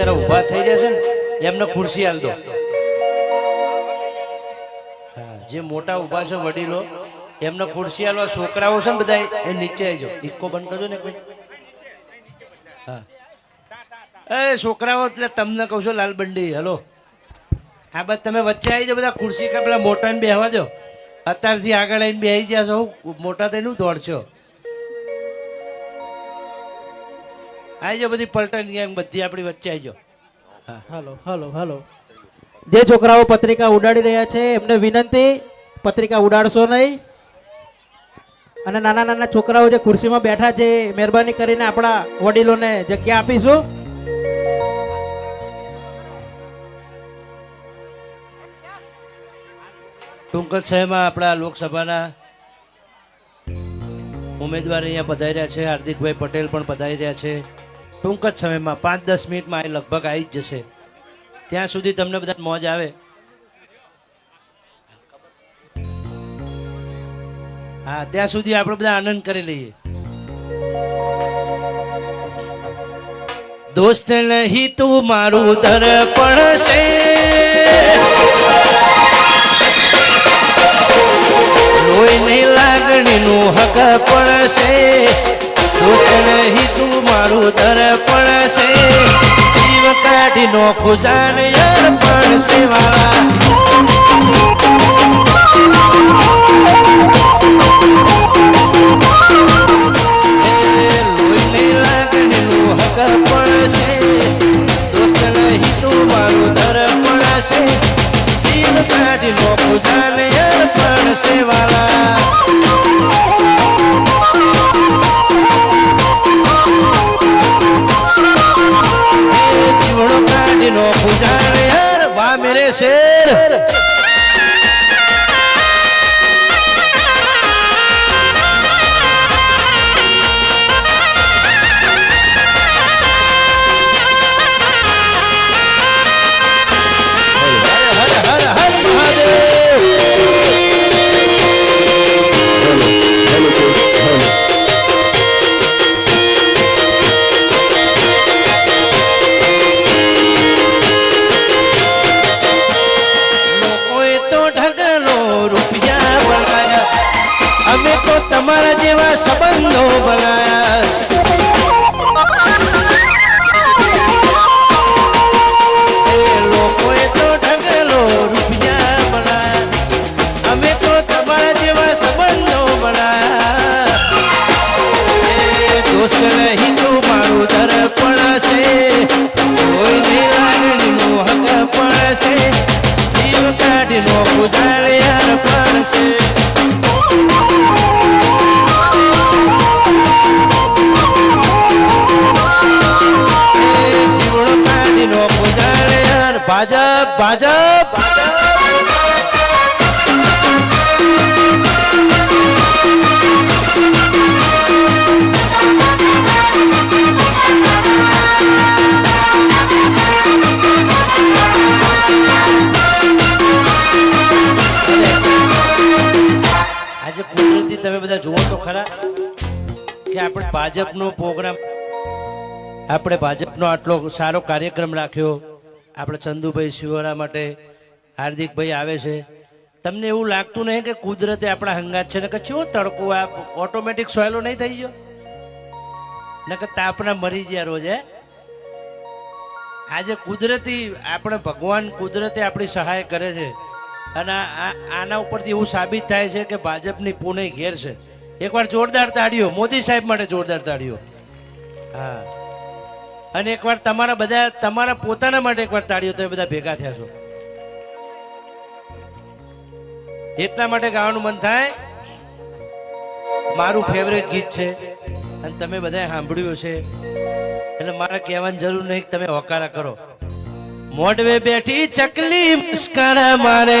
બિચારા ઊભા થઈ જશે ને, એમને ખુરશી હાલ દો. જે મોટા ઊભા છે વડીલો, એમને ખુરશી આલવા છોકરાઓ છે ને બધા એ નીચે આવજો ઇક્કો બંધ કરજો ને હા. એ છોકરાઓ, એટલે તમને કહું છું લાલબંડી, હલો. હા બસ તમે વચ્ચે આવી જાઓ બધા ખુરશી પેલા મોટાને બેહવા દો. અત્યારથી આગળ આવીને બેસી ગયા છો. મોટા થઈને દોડશો. આવી જાઓ બધી પલટન ગેંગ બધી આપણી વચ્ચે આવી જાઓ હાલો હાલો હાલો. જે છોકરાઓ પત્રિકા ઉડાડી રહ્યા છે એમને વિનંતી પત્રિકા ઉડાડશો નહીં. અને નાના નાના છોકરાઓ જે ખુરશીમાં બેઠા છે મહેરબાની કરીને આપણા વડીલોને જગ્યા આપીશું. ટૂંક જ સમયમાં આપણા લોકસભાના ઉમેદવાર અહીંયા પધાર્યા છે. હાર્દિકભાઈ પટેલ પણ પધારી રહ્યા છે. ટૂંક જ સમયમાં પાંચ દસ મિનિટમાં એ લગભગ આવી જ જશે. ત્યાં સુધી તમને બધા મોજ આવે. હા, ત્યાં સુધી આપણે બધા આનંદ કરી લઈએ. દોસ્ત નહીં તું મારું દર્પણ છે. લોહીની લાગણીનું હક પડશે દોસ્ત નહીં મારું દર્પણ છે. જીવ કાઢી નો ખુજાન અર્પણ છે વાળા એ લોહીની લાગણીનું હક પડશે દોસ્ત નહીં મારું દર્પણ છે. જીવ કાઢી નો ખુજાન અર્પણ છે અમે તો તમારા જેવા સંબંધો બનાયા. ભાજપ ભાજપ! તમે બધા જુઓ તો ખરા કે આપણે ભાજપનો પ્રોગ્રામ આપણે ભાજપનો આટલો સારો કાર્યક્રમ રાખ્યો. આપણે ચંદુભાઈ શિવરા માટે હાર્દિકભાઈ આવે છે. તમને એવું લાગતું નહીં કે કુદરતે આપણા હંગાત છે? ને કે ચેવો તડકો આ ઓટોમેટિક સોયલો નહીં થઈ ગયો? ને કે તાપના મરી ગયા રોજ આજે કુદરતી, આપણે ભગવાન કુદરતે આપણી સહાય કરે છે. અને આના ઉપરથી એવું સાબિત થાય છે કે ભાજપની પુણે ઘેર છે. એકવાર જોરદાર તાળીઓ, મોદી સાહેબ માટે જોરદાર તાળીઓ. હા. અને એકવાર તમારા બધા, તમારા પોતાના માટે એકવાર તાળીઓ તમે બધા ભેગા થયા છો. એટલા માટે ગાવાનું મન થાય, મારું ફેવરેટ ગીત છે, અને તમે બધાએ સાંભળ્યું છે એટલે મારે કહેવાની જરૂર નહીં તમે હોકારા કરો. મોઢવે બેઠી ચકલી મુસ્કારા મારે.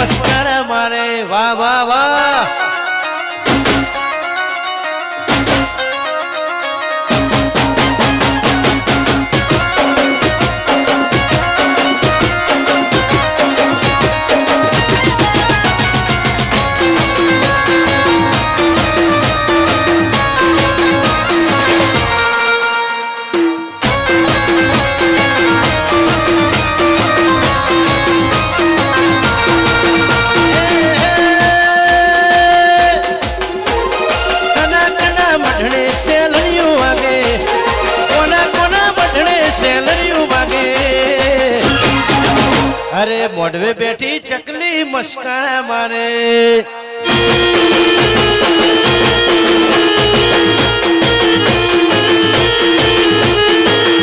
ચકલી મસ્કારા મારે. વાહ વાહ વાહ. મોઢવે બેઠી ચકલી મસ્કારા મારે.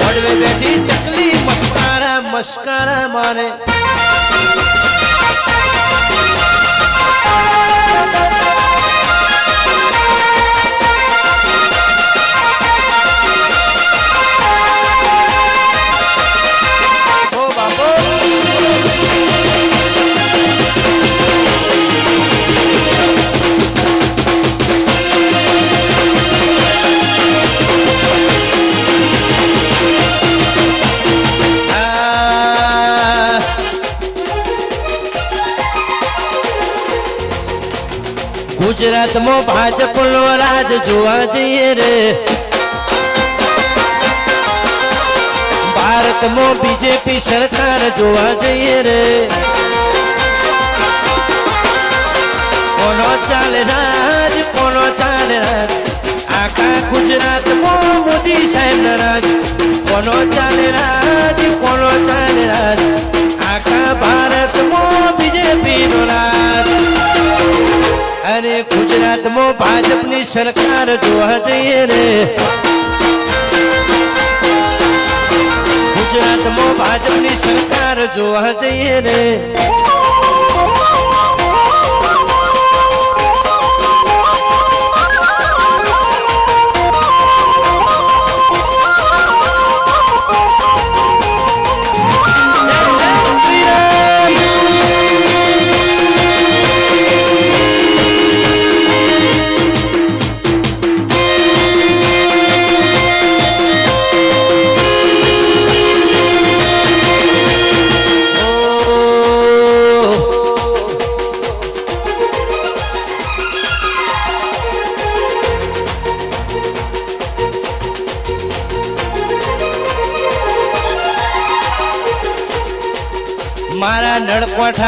મોઢવે બેઠી ચકલી મસ્કારા મસ્કારા મારે. ગુજરાતમાં ભાજપનો રાજ જોવા જઈએ રે. ભારતમાં બીજેપી સરકાર જોવા જઈએ રે. કોનો ચાલે રાજ, કોનો ચાલે રાજ? આખા ગુજરાતમાં મોદી સાહેબ રાજ. કોનો ચાલે રાજ, કોનો ચાલે રાજ? આખા ભારતમાં બીજેપી નો રાજ અરે ગુજરાતમાં ભાજપની સરકાર જોવા જઈએ રે ગુજરાતમાં ભાજપની સરકાર જોવા જઈએ રે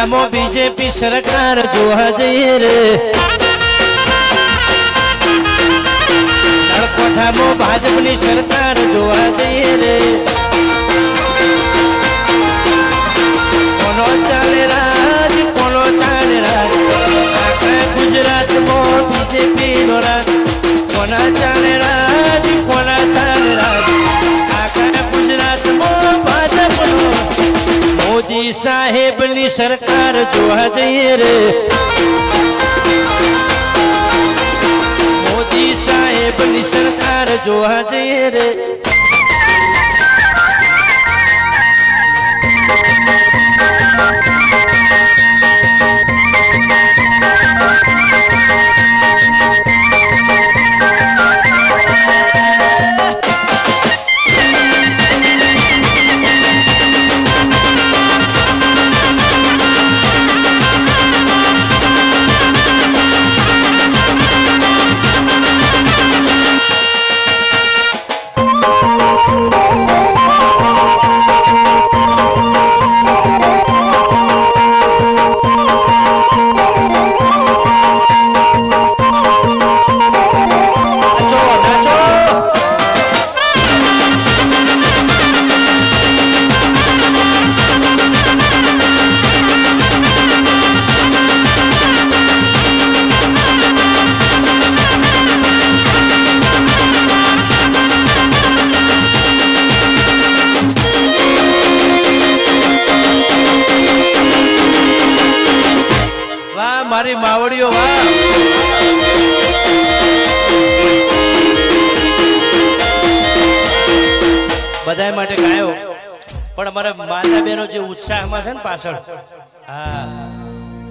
નળકોઠામાં બીજેપી સરકાર જોવા જઈએ રે. નળકોઠામાં ભાજપની સરકાર જોવા સાહેબની સરકાર જોવા જઈએ રે. મોદી સાહેબની સરકાર જોવા જઈએ રે. આવડ્યો બધા માટે ગાયો. પણ અમારા માતા બહેનો જે ઉત્સાહમાં છે ને પાછળ. હા.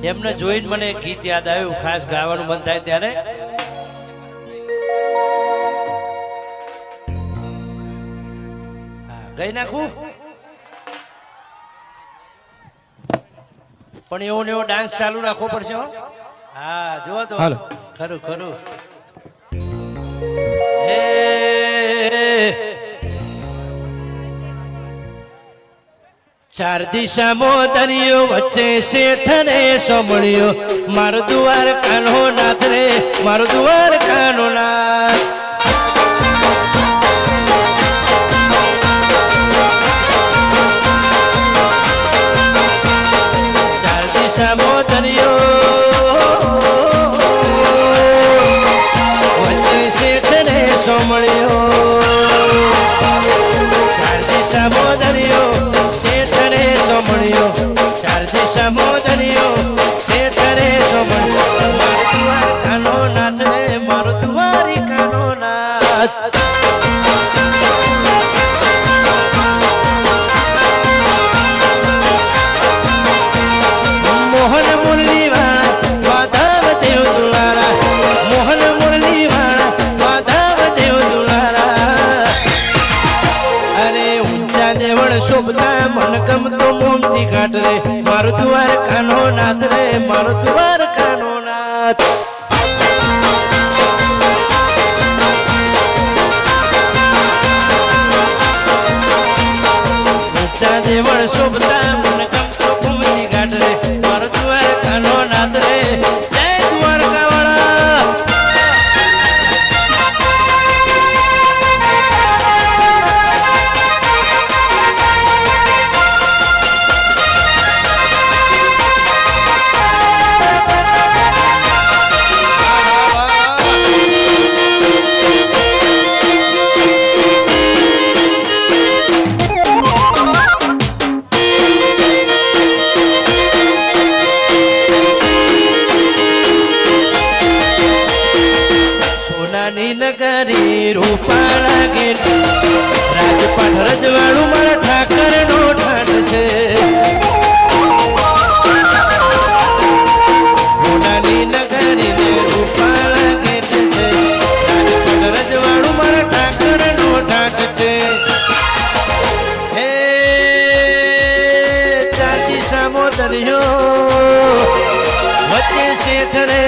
એમને જોઈ જ મને ગીત યાદ આવ્યું, ખાસ ગાવાનું મન થાય ત્યારે. ગઈ નાખું? પણ એવો ને એવો ડાન્સ ચાલુ રાખવો પડશે, હો. હા જુઓ તો હાલો. ખરું ખરું હે ચાર દિશામાં દરિયો વચ્ચે શેઠ ને સોમળ્યો મારો દુવાર કાનો નાથ રે મારો દુવાર કાનો નાથ નાથ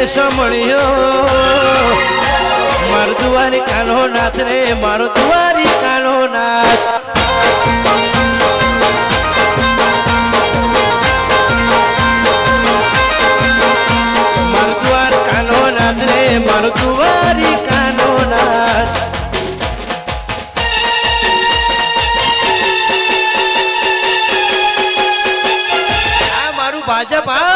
સમળ્યો મારો દુવારી કાનો નાથ રે, મારો દુવારી કાનો નાથ. મારો દ્વાર દુવારી કાનો નાથ. મારું ભાજપ આ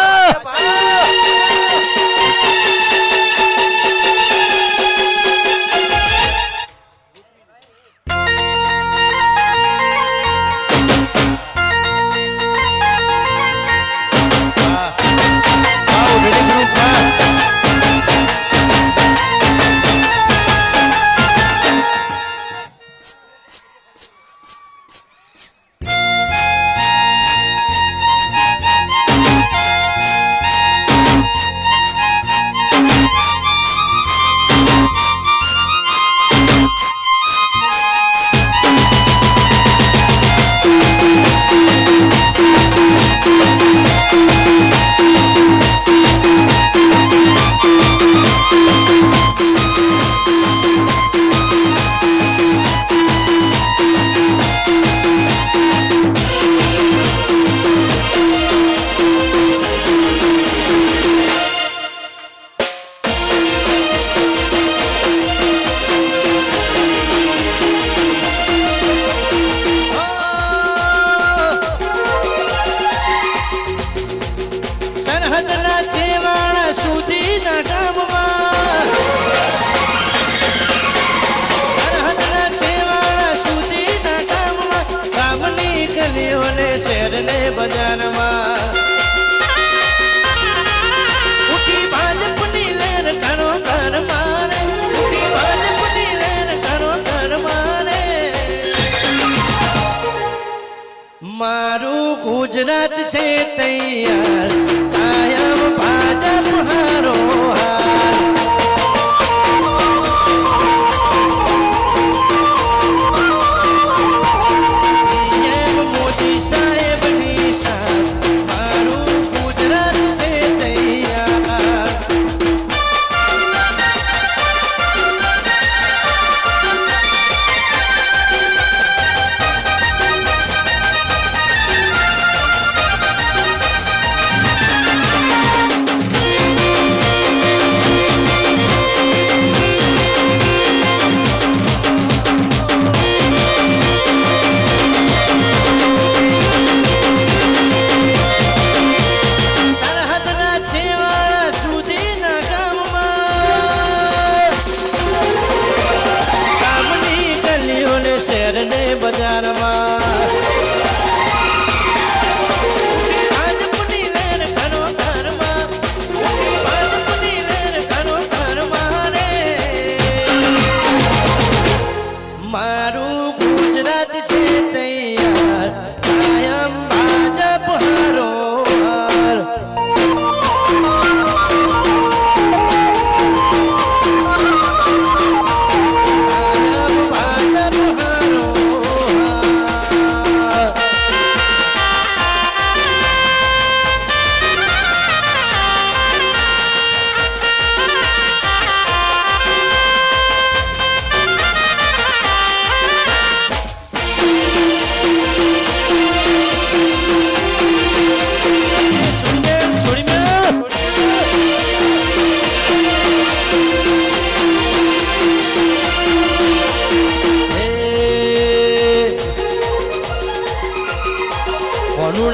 છે તૈયાર કાયમ ભાજપ હારો હાર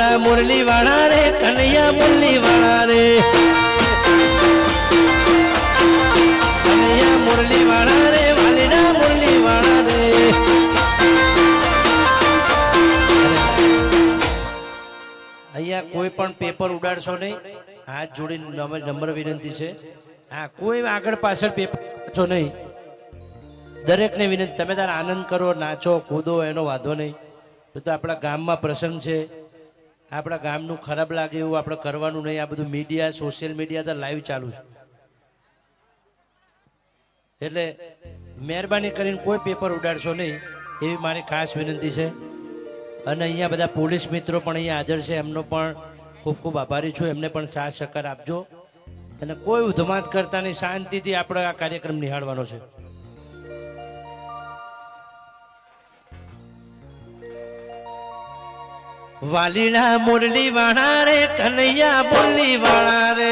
કોનુડા મુરલી વાળા રે, કનૈયા મુરલી વાળા રે. કનૈયા મુરલી વાળા રે, વાલીડા મુરલી વાળા રે. અહીંયા કોઈ પણ પેપર ઉડાડશો નહીં. હાથ જોડીને નંબર વિનંતી છે. હા, કોઈ આગળ પાછળ પેપર છો નહીં. દરેકને વિનંતી, તમે તારા આનંદ કરો, નાચો, કૂદો, એનો વાંધો નહીં. તો આપણા ગામમાં પ્રસંગ છે. આપણા ગામનું ખરાબ લાગે એવું આપણે કરવાનું નહીં. આ બધું મીડિયા સોશિયલ મીડિયા તો લાઈવ ચાલુ છે. એટલે મહેરબાની કરીને કોઈ પેપર ઉડાડશો નહીં, એવી મારી ખાસ વિનંતી છે. અને અહીંયા બધા પોલીસ મિત્રો પણ અહીંયા હાજર છે. એમનો પણ ખૂબ ખૂબ આભારી છું. એમને પણ સાથ સહકાર આપજો. અને કોઈ ઉધમાત કરતા નહીં શાંતિથી આપણે આ કાર્યક્રમ નિહાળવાનો છે. વાલીડા મુરલી વાળા રે કનૈયા બોલી વાળા રે.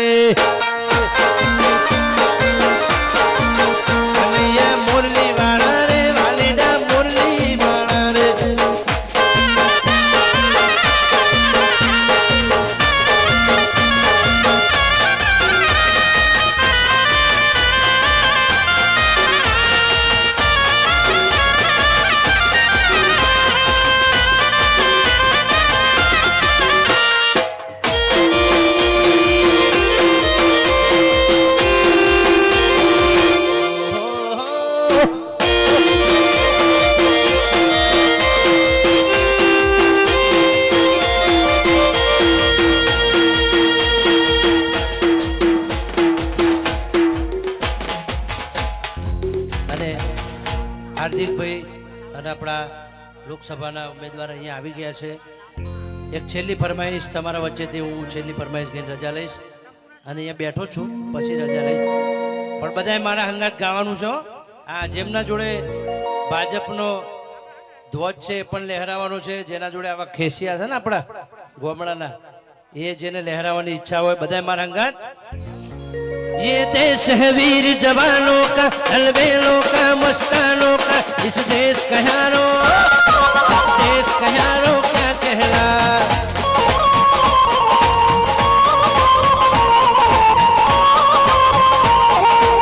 લોકસભાના ઉમેદવાર અહીંયા આવી ગયા છે. એક છેલ્લી ફરમાઈશ તમારા વચ્ચેથી હું છેલ્લી ફરમાઈશ ગઈને રજા લઈશ. અને અહીંયા બેઠો છું, પછી રજા લઈશ. પણ બધાએ મારા હંગાત ગાવાનું છે. આ જેમના જોડે ભાજપનો ધ્વજ છે એ પણ લહેરાવાનો છે. જેના જોડે આવા ખેસિયા છે ને આપણા ગોમડાના, એ જેને લહેરાવાની ઈચ્છા હોય બધાએ મારા હંગાત ये देश है वीर जवानों का, अलबेलों का, मस्तानों का, इस देश का यारो, इस देश का यारो क्या कहला।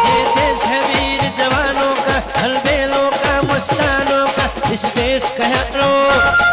ये देश है वीर जवानों का, अलबेलों का, मस्तानों का, इस देश का यारो।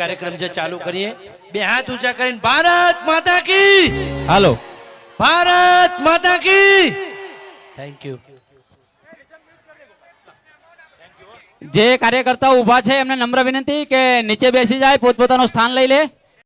કાર્યક્રમ જે ચાલુ કરીએ બે હાથ ઊંચા કરીને ભારત માતા કી! હાલો. ભારત માતા કી! થેન્ક યુ જે કાર્યકર્તાઓ ઊભા છે એમને નમ્ર વિનંતી કે નીચે બેસી જાય પોતપોતાનું સ્થાન લઈ લે.